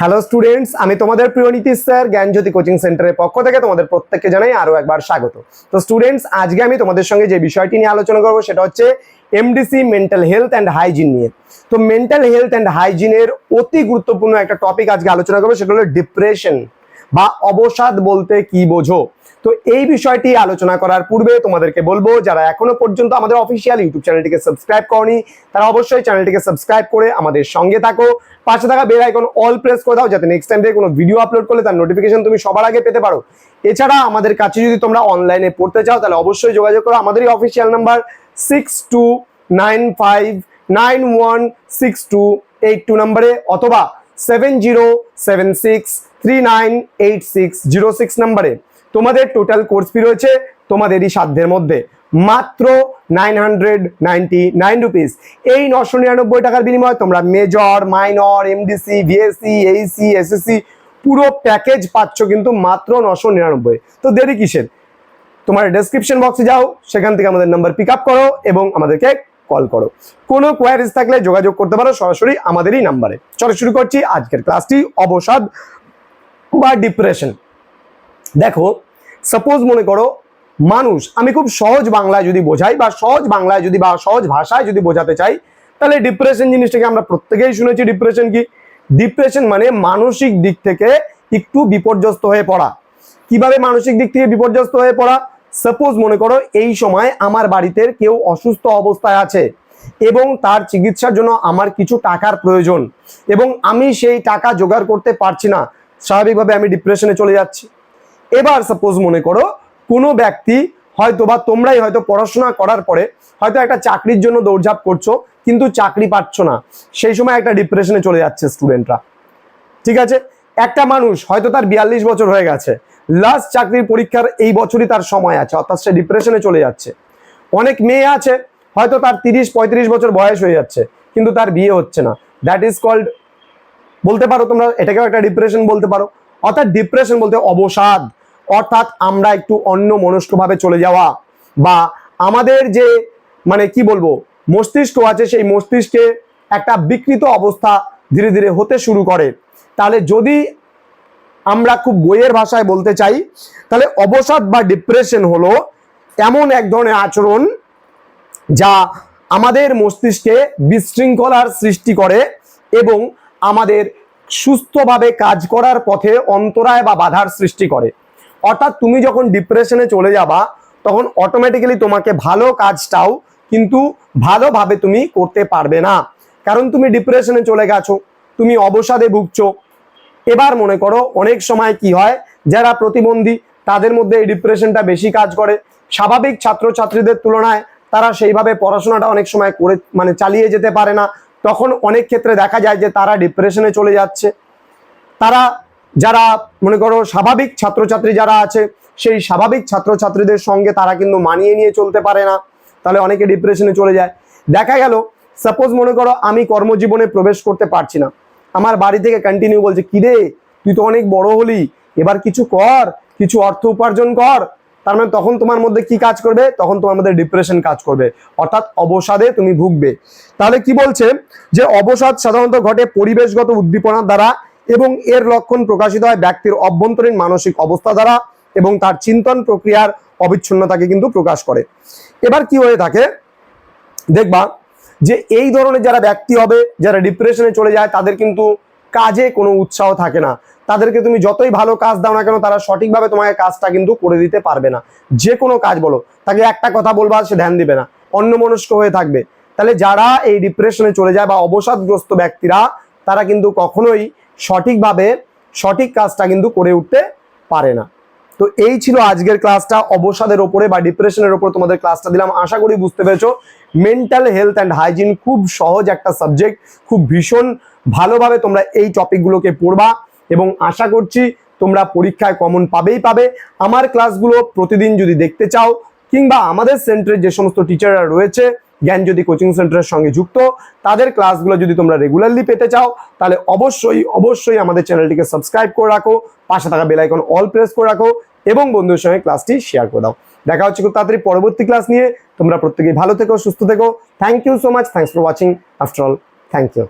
Hello students আমি তোমাদের প্রিয় নীতিশ স্যার, জ্ঞানজ্যোতি কোচিং সেন্টারের পক্ষ থেকে তোমাদের প্রত্যেককে জানাই আরও একবার স্বাগত। তো স্টুডেন্টস আজকে আমি তোমাদের সঙ্গে যে বিষয়টি নিয়ে আলোচনা করব সেটা হচ্ছে MDC mental health and hygiene নিয়ে। তো মেন্টাল হেলথ অ্যান্ড হাইজিনের অতি গুরুত্বপূর্ণ একটা টপিক আজকে আলোচনা করব, সেটা হলো ডিপ্রেশন বা অবসাদ বলতে কি বোঝো? তো এই বিষয়টি আলোচনা করার পূর্বে তোমাদেরকে বলব, যারা এখনও পর্যন্ত আমাদের অফিসিয়াল ইউটিউব চ্যানেলটিকে সাবস্ক্রাইব করনি, তারা অবশ্যই চ্যানেলটিকে সাবস্ক্রাইব করে আমাদের সঙ্গে থাকো। পাশে থাকা বেল আইকন অল প্রেস করে দাও, যাতে নেক্সট টাইম থেকে কোনো ভিডিও আপলোড করলে তার নোটিফিকেশন তুমি সবার আগে পেতে পারো। এছাড়া আমাদের কাছে যদি তোমরা অনলাইনে পড়তে চাও, তাহলে অবশ্যই যোগাযোগ করো। আমাদেরই official number six two nine five nine one six two eight two নাম্বারে অথবা seven zero seven six three nine eight six zero six নাম্বারে তোমাদের টোটাল কোর্স ফি রয়েছে তোমাদেরই সাধ্যের মধ্যে। মাত্র nine hundred ninety nine rupees এই নশো নিরানব্বই টাকার বিনিময়ে তোমরা major minor MDC VSC AEC SSC পুরো প্যাকেজ পাচ্ছ কিন্তু মাত্র নশো নিরানব্বই। তো দেরি কিসের? তোমার ডেসক্রিপশন বক্সে যাও, সেখান থেকে আমাদের নাম্বার পিক আপ করো এবং আমাদেরকে কল করো। কোনো কোয়ারিজ থাকলে যোগাযোগ করতে পারো সরাসরি আমাদেরই নাম্বারে চলো শুরু করছি আজকের ক্লাসটি অবসাদ বা ডিপ্রেশন দেখো সাপোজ মনে করো মানুষ, আমি খুব সহজ বাংলায় যদি বোঝাই বা সহজ বাংলায় যদি বা সহজ ভাষায় যদি বোঝাতে চাই, তাহলে ডিপ্রেশন জিনিসটাকে আমরা প্রত্যেকেই শুনেছি ডিপ্রেশন কি? ডিপ্রেশন মানে মানসিক দিক থেকে একটু বিপর্যস্ত হয়ে পড়া। কীভাবে মানসিক দিক থেকে বিপর্যস্ত হয়ে পড়া? সাপোজ মনে করো এই সময় আমার বাড়িতে কেউ অসুস্থ অবস্থায় আছে এবং তার চিকিৎসার জন্য আমার কিছু টাকার প্রয়োজন এবং আমি সেই টাকা জোগাড় করতে পারছি না, স্বাভাবিকভাবে আমি ডিপ্রেশনে চলে যাচ্ছি। এবার সাপোজ মনে করো কোনো ব্যক্তি হয়তো বা তোমরাই হয়তো পড়াশোনা করার পরে হয়তো একটা চাকরির জন্য দৌড়ঝাঁপ করছ, কিন্তু চাকরি পাচ্ছ না। সেই সময় একটা ডিপ্রেশনে চলে যাচ্ছে স্টুডেন্টরা ঠিক আছে? একটা মানুষ হয়তো তার বিয়াল্লিশ বছর হয়ে গেছে লাস্ট চাকরির পরীক্ষার এই বছরই তার সময় আছে, অর্থাৎ সে ডিপ্রেশনে চলে যাচ্ছে। অনেক মেয়ে আছে, হয়তো তার তিরিশ, পঁয়ত্রিশ বছর বয়স হয়ে যাচ্ছে, কিন্তু তার বিয়ে হচ্ছে না। দ্যাট ইজ কল্ড বলতে পারো তোমরা, এটাকেও একটা ডিপ্রেশন বলতে পারো। অর্থাৎ ডিপ্রেশন বলতে অবসাদ। অর্থাৎ আমরা একটু অন্য মনস্কভাবে চলে যাওয়া বা আমাদের যে মানে কি বলব, মস্তিষ্ক আছে, সেই মস্তিষ্কে একটা বিকৃত অবস্থা ধীরে ধীরে হতে শুরু করে। তাহলে যদি আমরা খুব বইয়ের ভাষায় বলতে চাই, তাহলে অবসাদ বা ডিপ্রেশন হলো এমন এক ধরনের আচরণ যা আমাদের মস্তিষ্কে বিশৃঙ্খলার সৃষ্টি করে এবং আমাদের সুস্থভাবে কাজ করার পথে অন্তরায় বা বাধার সৃষ্টি করে। অর্থাৎ তুমি যখন ডিপ্রেশনে চলে যাবা, তখন অটোমেটিক্যালি তোমাকে ভালো কাজটাও কিন্তু ভালোভাবে তুমি করতে পারবে না। কারণ তুমি ডিপ্রেশনে চলে গেছো, তুমি অবসাদে ভুগছো। এবার মনে করো, অনেক সময় কি হয়, যারা প্রতিবন্ধী, তাদের মধ্যে এই ডিপ্রেশনটা বেশি কাজ করে। স্বাভাবিক ছাত্রছাত্রীদের তুলনায় তারা সেইভাবে পড়াশোনাটা অনেক সময় করে মানে চালিয়ে যেতে পারে না। তখন অনেক ক্ষেত্রে দেখা যায় যে তারা ডিপ্রেশনে চলে যাচ্ছে। তারা যারা মনে করো স্বাভাবিক ছাত্রছাত্রী যারা আছে, সেই স্বাভাবিক ছাত্রছাত্রীদের সঙ্গে তারা কিন্তু মানিয়ে নিয়ে চলতে পারে না। তাহলে অনেকে ডিপ্রেশনে চলে যায়। দেখা গেল সাপোজ মনে করো আমি কর্মজীবনে প্রবেশ করতে পারছি না। আমার বাড়ি থেকে কন্টিনিউ বলছে কিরে তুই তো অনেক বড় হলি। এবার কিছু কর, কিছু অর্থ উপার্জন কর। তার মানে তখন তোমার মধ্যে কি কাজ করবে? তখন তোমার মধ্যে ডিপ্রেশন কাজ করবে। অর্থাৎ অবসাদে তুমি ভুগবে। তাহলে কি বলছে? যে অবসাদ সাধারণত ঘটে পরিবেশগত উদ্দীপনার দ্বারা এবং এর লক্ষণ প্রকাশিত হয় ব্যক্তির অভ্যন্তরীণ মানসিক অবস্থা দ্বারা এবং তার চিন্তন প্রক্রিয়ার অবিচ্ছিন্নতাকে কিন্তু প্রকাশ করে। এবার কি হয়ে থাকে? দেখবা যে এই ধরনের যারা ব্যক্তি হবে, যারা ডিপ্রেশনে চলে যায়, তাদের কিন্তু কাজে কোনো উৎসাহ থাকে না। তাদেরকে তুমি যতই ভালো কাজ দাও না কেন, তারা সঠিকভাবে তোমাকে কাজটা কিন্তু করে দিতে পারবে না। যে কোনো কাজ বলো, তাকে একটা কথা বলবা, সে ধ্যান দিবে না। অন্যমনস্ক হয়ে থাকবে। তাহলে যারা এই ডিপ্রেশনে চলে যায় বা অবসাদগ্রস্ত ব্যক্তিরা, তারা কিন্তু কখনোই সঠিকভাবে সঠিক কাজটা কিন্তু করে উঠতে পারে না। তো এই ছিল আজকের ক্লাসটা। অবসাদের ওপরে বা ডিপ্রেশনের ওপর তোমাদের ক্লাসটা দিলাম। আশা করি বুঝতে পেরেছ মেন্টাল হেলথ অ্যান্ড হাইজিন খুব সহজ একটা সাবজেক্ট খুব ভীষণ ভালোভাবে তোমরা এই টপিকগুলোকে পড়বা এবং আশা করছি তোমরা পরীক্ষায় কমন পাবেই পাবে। আমার ক্লাসগুলো প্রতিদিন যদি দেখতে চাও, কিংবা আমাদের সেন্টারের যে সমস্ত টিচাররা রয়েছে জ্ঞানজ্যোতি কোচিং সেন্টারের সঙ্গে যুক্ত, তাদের ক্লাসগুলো যদি তোমরা রেগুলারলি পেতে চাও, তাহলে অবশ্যই অবশ্যই আমাদের চ্যানেলটিকে সাবস্ক্রাইব করে রাখো, পাশে থাকা বেলাইকন অল প্রেস করে রাখো, এবং বন্ধুদের সঙ্গে ক্লাসটি শেয়ার করে দাও। দেখা হচ্ছে খুব তাড়াতাড়ি পরবর্তী ক্লাস নিয়ে। তোমরা প্রত্যেকেই ভালো থেকো, সুস্থ থেকো। Thank you so much thanks for watching after all thank you